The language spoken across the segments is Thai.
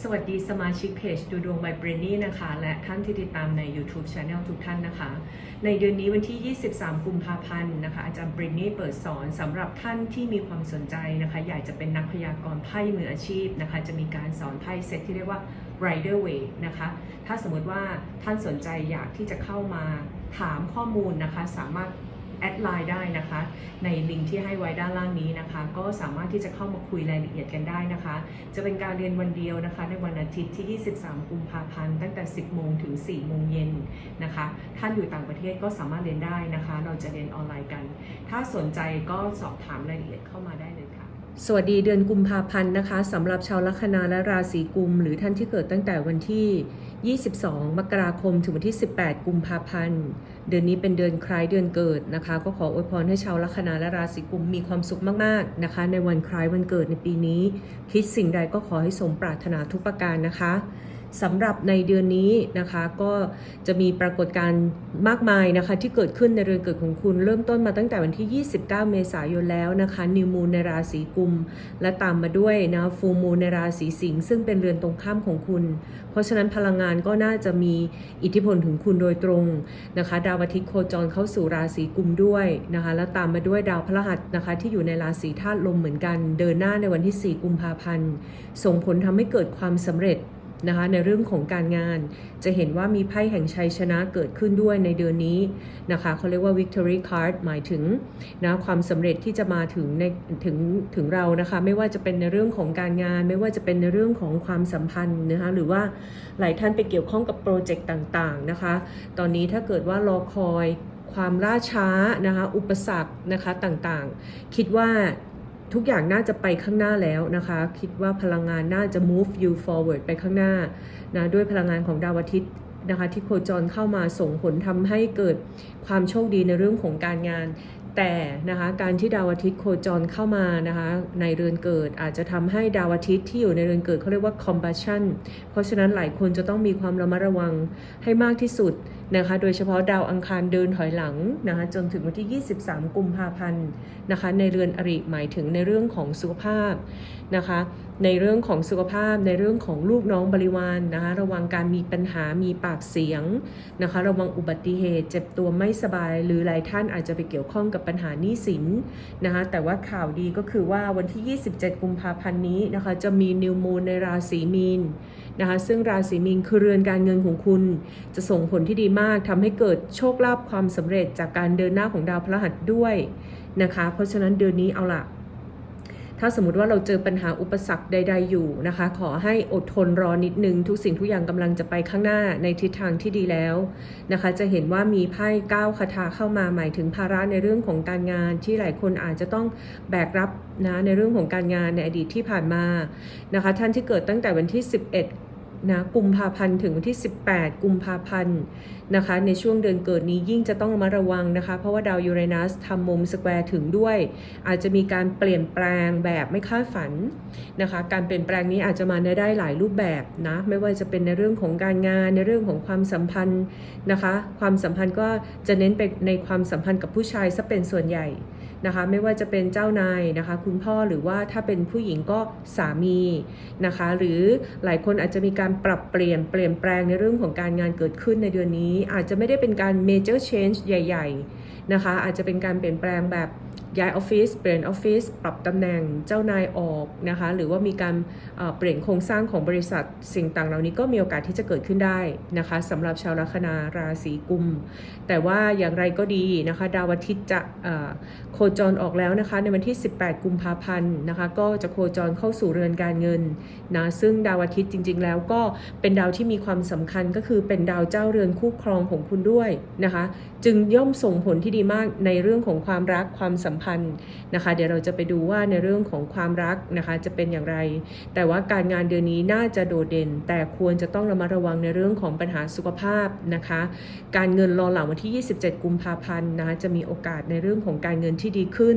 สวัสดีสมาชิกเพจดูดวง by b r e n n y นะคะ และท่านที่ติดตามใน YouTube Channel ทุกท่านนะคะ ในเดือนนี้วันที่ 23 กุมภาพันธ์นะคะ อาจารย์เบรนนี่เปิดสอนสำหรับท่านที่มีความสนใจนะคะ อยากจะเป็นนักพยากรณ์ไพ่มืออาชีพนะคะ จะมีการสอนไพ่เซตที่เรียกว่า Rider Way นะคะ ถ้าสมมติว่าท่านสนใจอยากที่จะเข้ามาถามข้อมูลนะคะ สามารถ แอดไลน์ได้นะคะ ในลิงก์ที่ให้ไว้ด้านล่างนี้นะคะ ก็สามารถที่จะเข้ามาคุยรายละเอียดกันได้นะคะ จะเป็นการเรียนวันเดียวนะคะ ในวันอาทิตย์ที่ 23 กุมภาพันธ์ตั้งแต่ 10 โมงถึง 4 โมงเย็นนะคะ ท่านอยู่ต่างประเทศก็สามารถเรียนได้นะคะ เราจะเรียนออนไลน์กัน ถ้าสนใจก็สอบถามรายละเอียดเข้ามาได้เลย สวัสดีเดือนกุมภาพันธ์นะคะสำหรับชาวลัคนาและราศีกุม หรือท่านที่เกิดตั้งแต่วันที่ 22 มกราคมถึงวันที่ 18 กุมภาพันธ์ เดือนนี้เป็นเดือนคล้ายเดือนเกิดนะคะ ก็ขออวยพรให้ชาวลัคนาและราศีกุมมีความสุขมากๆนะคะ ในวันคล้ายวันเกิดในปีนี้ คิดสิ่งใดก็ขอให้สมปรารถนาทุกประการนะคะ สำหรับในเดือนนี้นะคะก็จะมีปรากฏการณ์มากมายนะคะที่เกิดขึ้นในเรือนเกิดของคุณ เริ่มต้นมาตั้งแต่วันที่ 29 เมษายนแล้วนะคะนิวมูนในราศีกุม และตามมาด้วยนะฟูมูนในราศีสิงห์ซึ่งเป็นเรือนตรงข้ามของคุณ เพราะฉะนั้นพลังงานก็น่าจะมีอิทธิพลถึงคุณโดยตรงนะคะดาวอาทิตย์โคจรเข้าสู่ราศีกุมด้วยนะคะแล้วตามมาด้วยดาวพฤหัสนะคะที่อยู่ในราศีธาตุลมเหมือนกัน เดินหน้าในวันที่ 4 กุมภาพันธ์ ส่งผลทำให้เกิดความสำเร็จ นะคะในเรื่องของการงาน จะเห็นว่ามีไพ่แห่งชัยชนะเกิดขึ้นด้วยในเดือนนี้นะคะเขาเรียกว่า victory card หมายถึงนะความสำเร็จที่จะมาถึงในถึงถึงเรานะคะไม่ว่าจะเป็นในเรื่องของการงาน ไม่ว่าจะเป็นในเรื่องของความสัมพันธ์นะคะหรือว่าหลายท่านไปเกี่ยวข้องกับโปรเจกต์ต่างๆนะคะตอนนี้ถ้าเกิดว่ารอคอยความล่าช้านะคะอุปสรรคนะคะต่างๆ คิดว่า ทุกอย่างน่าจะไปข้างหน้าแล้วนะคะ คิดว่าพลังงานน่าจะ move you forward ไปข้างหน้านะด้วยพลังงานของดาวอาทิตย์นะคะที่โคจรเข้ามาส่งผลทำให้เกิดความโชคดีในเรื่องของการงาน แต่นะคะการที่ดาวอาทิตย์โคจรเข้ามานะคะในเรือนเกิดอาจจะทำให้ดาวอาทิตย์ที่อยู่ในเรือนเกิดเขาเรียกว่า combustion เพราะฉะนั้นหลายคนจะต้องมีความระมัดระวังให้มากที่สุด นะคะ โดยเฉพาะดาวอังคารเดินถอยหลังนะคะจนถึงวันที่ 23 กุมภาพันธ์นะคะ ในเรือนอริหมายถึงในเรื่องของสุขภาพนะคะ ในเรื่องของสุขภาพ ในเรื่องของลูกน้องบริวารนนะคะ ระวังการมีปัญหามีปากเสียงนะคะ ระวังอุบัติเหตุ เจ็บตัวไม่สบาย หรือหลายท่านอาจจะไปเกี่ยวข้องกับปัญหาหนี้สินนะคะ แต่ว่าข่าวดีก็คือว่าวันที่ 27 กุมภาพันธ์นี้นะคะ จะมีนิวมูนในราศีมีนนะคะ ซึ่งราศีมีนคือเรือนการเงินของคุณ จะส่งผลที่ดีมากทำให้เกิดโชคลาภความสำเร็จจากการเดินหน้าของดาวพฤหัสด้วยนะคะ เพราะฉะนั้นเดือนนี้เอาล่ะถ้าสมมติว่าเราเจอปัญหาอุปสรรคใด ๆ อยู่นะคะ ขอให้อดทนรอนิดนึง ทุกสิ่งทุกอย่างกำลังจะไปข้างหน้าในทิศทางที่ดีแล้วนะคะ จะเห็นว่ามีไพ่ก้าวคาถาเข้ามาหมายถึงภาระในเรื่องของการงานที่หลายคนอาจจะต้องแบกรับนะในเรื่องของการงานในอดีตที่ผ่านมานะคะ ท่านที่เกิดตั้งแต่วันที่ 11 นะกุมภาพันธ์ถึงวันที่ 18 กุมภาพันธ์นะคะ ในช่วงเดือนเกิดนี้ยิ่งจะต้องระมาระวังนะคะ เพราะว่าดาวยูเรนัสทำมุมสแควร์ถึงด้วย อาจจะมีการเปลี่ยนแปลงแบบไม่คาดฝันนะคะ การเปลี่ยนแปลงนี้อาจจะมาในได้หลายรูปแบบนะไม่ว่าจะเป็นในเรื่องของการงานในเรื่องของความสัมพันธ์นะคะ ความสัมพันธ์ก็จะเน้นไปในความสัมพันธ์กับผู้ชายซะเป็นส่วนใหญ่นะคะไม่ว่าจะเป็นเจ้านายนะคะ คุณพ่อหรือว่าถ้าเป็นผู้หญิงก็สามีนะคะ หรือหลายคนอาจจะมีการปรับเปลี่ยนเปลี่ยนแปลงในเรื่องของการงานเกิดขึ้นในเดือนนี้ อาจจะไม่ได้เป็นการ major change ใหญ่ ๆ นะคะ อาจจะเป็นการเปลี่ยนแปลงแบบย้ายออฟฟิศเปลี่ยนออฟฟิศปรับตำแหน่งเจ้านายออกนะคะหรือว่ามีการเปลี่ยนโครงสร้างของบริษัทสิ่งต่างเหล่านี้ก็มีโอกาสที่จะเกิดขึ้นได้นะคะสำหรับชาวลัคนาราศีกุม แต่ว่าอย่างไรก็ดีนะคะดาวอาทิตย์จะโคจรออกแล้วนะคะในวันที่ 18 กุมภาพันธ์นะคะก็จะโคจรเข้าสู่เรือนการเงินนะซึ่งดาวอาทิตย์จริง ๆ แล้วก็เป็นดาวที่มีความสำคัญก็คือเป็นดาวเจ้าเรือนคู่ครองของคุณด้วยนะคะ จึงย่อมส่งผลที่ดีมากในเรื่องของความรักความสัมพันธ์นะคะ เดี๋ยวเราจะไปดูว่าในเรื่องของความรักนะคะจะเป็นอย่างไร แต่ว่าการงานเดือนนี้น่าจะโดดเด่น แต่ควรจะต้องระมัดระวังในเรื่องของปัญหาสุขภาพนะคะ การเงินรอหลังวันที่ 27 กุมภาพันธ์นะคะจะมีโอกาสในเรื่องของการเงินที่ดีขึ้น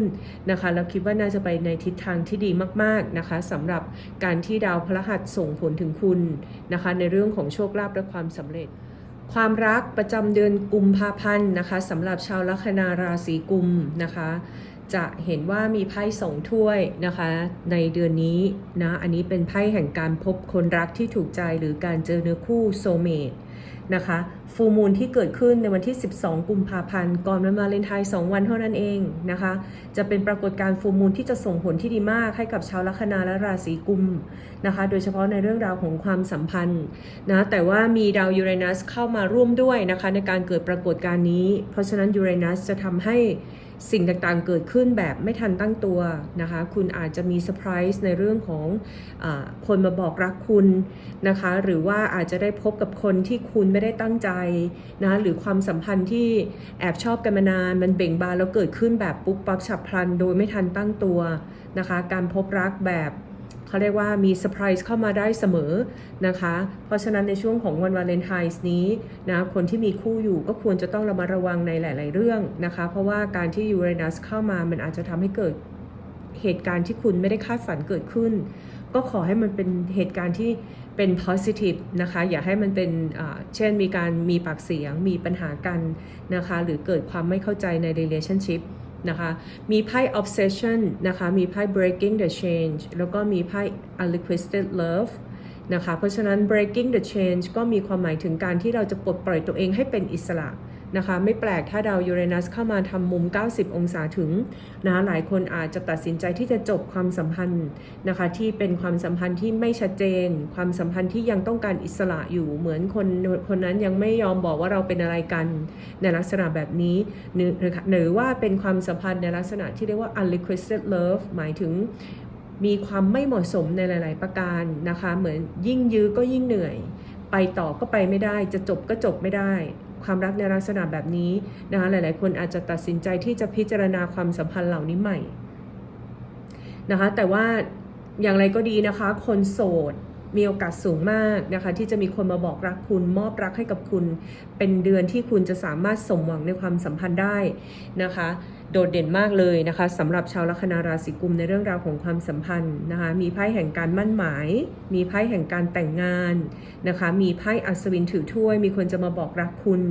นะคะแล้วคิดว่าน่าจะไปในทิศทางที่ดีมากๆนะคะสำหรับการที่ดาวพฤหัสส่งผลถึงคุณนะคะ ในเรื่องของโชคลาภและความสำเร็จ ความรักประจำเดือนกุมภาพันธ์นะคะสำหรับชาวลัคนาราศีกุมนะคะจะเห็นว่ามีไพ่สองถ้วยนะคะ ในเดือนนี้นะอันนี้เป็นไพ่แห่งการพบคนรักที่ถูกใจหรือการเจอเนื้อคู่โซเมตนะคะฟูมูลที่เกิดขึ้นในวันที่ 12 กุมภาพันธ์ก่อนวันวาเลนไทน์2วันเท่านั้นเองนะคะ จะเป็นปรากฏการณ์ฟูมูลที่จะส่งผลที่ดีมากให้กับชาวลัคนาและราศีกุมนะคะ โดยเฉพาะในเรื่องราวของความสัมพันธ์นะแต่ว่ามีดาวยูเรนัสเข้ามาร่วมด้วยนะคะ ในการเกิดปรากฏการณ์นี้ เพราะฉะนั้นยูเรนัสจะทำให้ สิ่งต่างๆเกิดขึ้นแบบไม่ทันตั้งตัวนะคะ คุณอาจจะมีเซอร์ไพรส์ในเรื่องของอคนมาบอกรักคุณนะคะ หรือว่าอาจจะได้พบกับคนที่คุณไม่ได้ตั้งใจนะ หรือความสัมพันธ์ที่แอบชอบกันมานาน มันเบ่งบานแล้วเกิดขึ้นแบบปุ๊บปั๊บฉับพลัน โดยไม่ทันตั้งตัวนะคะ การพบรักแบบ เขาเรียกว่ามีเซอร์ไพรส์เข้ามาได้เสมอนะคะ เพราะฉะนั้นในช่วงของวันวาเลนไทน์นี้นะคนที่มีคู่อยู่ก็ควรจะต้องระมัดระวังในหลาย ๆ เรื่องนะคะ เพราะว่าการที่ยูเรนัสเข้ามามันอาจจะทำให้เกิดเหตุการณ์ที่คุณไม่ได้คาดฝันเกิดขึ้น ก็ขอให้มันเป็นเหตุการณ์ที่เป็น positive นะคะ อย่าให้มันเป็นเช่นมีการมีปากเสียง มีปัญหากันนะคะ หรือเกิดความไม่เข้าใจใน relationship นะคะ มีไพ่ obsession นะคะ มีไพ่ breaking the change แล้วก็มีไพ่ unrequited love นะคะ เพราะฉะนั้น breaking the change ก็มีความหมายถึงการที่เราจะปลดปล่อยตัวเองให้เป็นอิสระ นะคะไม่แปลกถ้าดาวยูเรนัสเข้ามาทำมุม 90 องศาถึงนะหลายคนอาจจะตัดสินใจที่จะจบความสัมพันธ์นะคะที่เป็นความสัมพันธ์ที่ไม่ชัดเจน ความสัมพันธ์ที่ยังต้องการอิสระอยู่เหมือนคนคนนั้นยังไม่ยอมบอกว่าเราเป็นอะไรกันในลักษณะแบบนี้หรือหรือว่าเป็นความสัมพันธ์ในลักษณะที่เรียกว่า unrequited love หมายถึงมีความไม่เหมาะสมในหลาย ๆ ประการนะคะ เหมือนยิ่งยื้อก็ยิ่งเหนื่อย ไปต่อก็ไปไม่ได้ จะจบก็จบไม่ได้ ความรักในลักษณะแบบนี้นะคะหลาย ๆ คนอาจจะตัดสินใจที่จะพิจารณาความสัมพันธ์เหล่านี้ใหม่นะคะแต่ว่าอย่างไรก็ดีนะคะ คนโสดมีโอกาสสูงมากนะคะ ที่จะมีคนมาบอกรักคุณมอบรักให้กับคุณ เป็นเดือนที่คุณจะสามารถสมหวังในความสัมพันธ์ได้นะคะ โดดเด่นมากเลยนะคะสำหรับชาวลัคนาราศีกุมในเรื่องราวของความสัมพันธ์นะคะมีไพ่แห่งการมั่นหมาย มีไพ่แห่งการแต่งงานนะคะมีไพ่อัศวินถือถ้วย มีคนจะมาบอกรักคุณ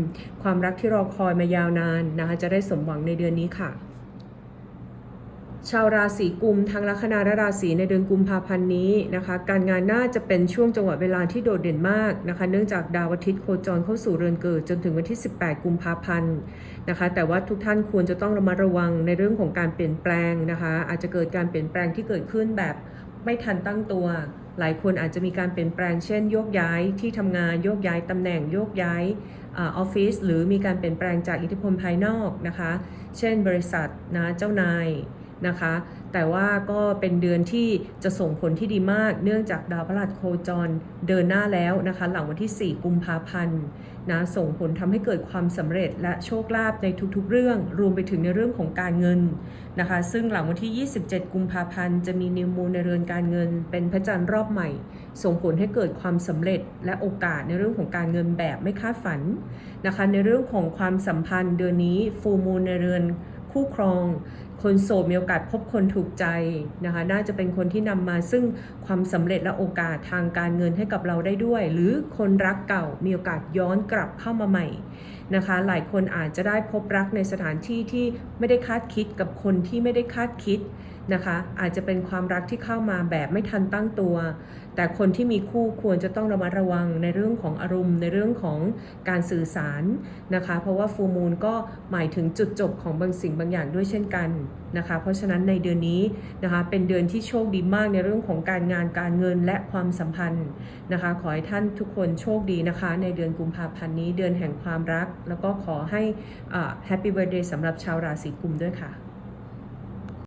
ความรักที่รอคอยมายาวนานนะคะจะได้สมหวังในเดือนนี้ค่ะ ชาวราศีกุมทั้งลัคนาและราศีในเดือนกุมภาพันธ์นี้นะคะ การงานน่าจะเป็นช่วงจังหวะเวลาที่โดดเด่นมากนะคะ เนื่องจากดาวอาทิตย์โคจรเข้าสู่เรือนเกิดจนถึงวันที่ 18 กุมภาพันธ์นะคะ แต่ว่าทุกท่านควรจะต้องระมัดระวังในเรื่องของการเปลี่ยนแปลงนะคะ อาจจะเกิดการเปลี่ยนแปลงที่เกิดขึ้นแบบไม่ทันตั้งตัว หลายคนอาจจะมีการเปลี่ยนแปลงเช่น โยกย้ายที่ทำงานโยกย้ายตำแหน่งโยกย้ายออฟฟิศหรือมีการเปลี่ยนแปลงจากอิทธิพลภายนอกนะคะ เช่น บริษัทนะเจ้านาย นะคะ แต่ว่าก็เป็นเดือนที่จะส่งผลที่ดีมาก เนื่องจากดาวพฤหัสโคจรเดินหน้าแล้วนะคะ หลังวันที่ 4 กุมภาพันธ์นะส่งผลทำให้เกิดความสำเร็จและโชคลาภในทุกๆ เรื่อง รวมไปถึงในเรื่องของการเงินนะคะ ซึ่งหลังวันที่ 27 กุมภาพันธ์จะมีนิวมูลในเรือนการเงิน เป็นพระจันทร์รอบใหม่ ส่งผลให้เกิดความสำเร็จและโอกาสในเรื่องของการเงินแบบไม่คาดฝันนะคะ ในเรื่องของความสัมพันธ์เดือนนี้ฟูมูลในเรือน คู่ครอง คนโสดมีโอกาสพบคนถูกใจนะคะ น่าจะเป็นคนที่นำมาซึ่งความสำเร็จและโอกาสทางการเงินให้กับเราได้ด้วย หรือคนรักเก่ามีโอกาสย้อนกลับเข้ามาใหม่นะคะ หลายคนอาจจะได้พบรักในสถานที่ที่ไม่ได้คาดคิดกับคนที่ไม่ได้คาดคิดนะคะ อาจจะเป็นความรักที่เข้ามาแบบไม่ทันตั้งตัว แต่คนที่มีคู่ควรจะต้องระมัดระวังในเรื่องของอารมณ์ในเรื่องของการสื่อสารนะคะ เพราะว่าฟูมูลก็หมายถึงจุดจบของบางสิ่งบางอย่างด้วยเช่นกันนะคะ เพราะฉะนั้นในเดือนนี้นะคะเป็นเดือนที่โชคดีมากในเรื่องของการงานการเงินและความสัมพันธ์นะคะ ขอให้ท่านทุกคนโชคดีนะคะ ในเดือนกุมภาพันธ์นี้เดือนแห่งความรักแล้วก็ขอให้แฮปปี้เบ t ร์ a เดย์สำหรับชาวราศีกุมด้วยค่ะ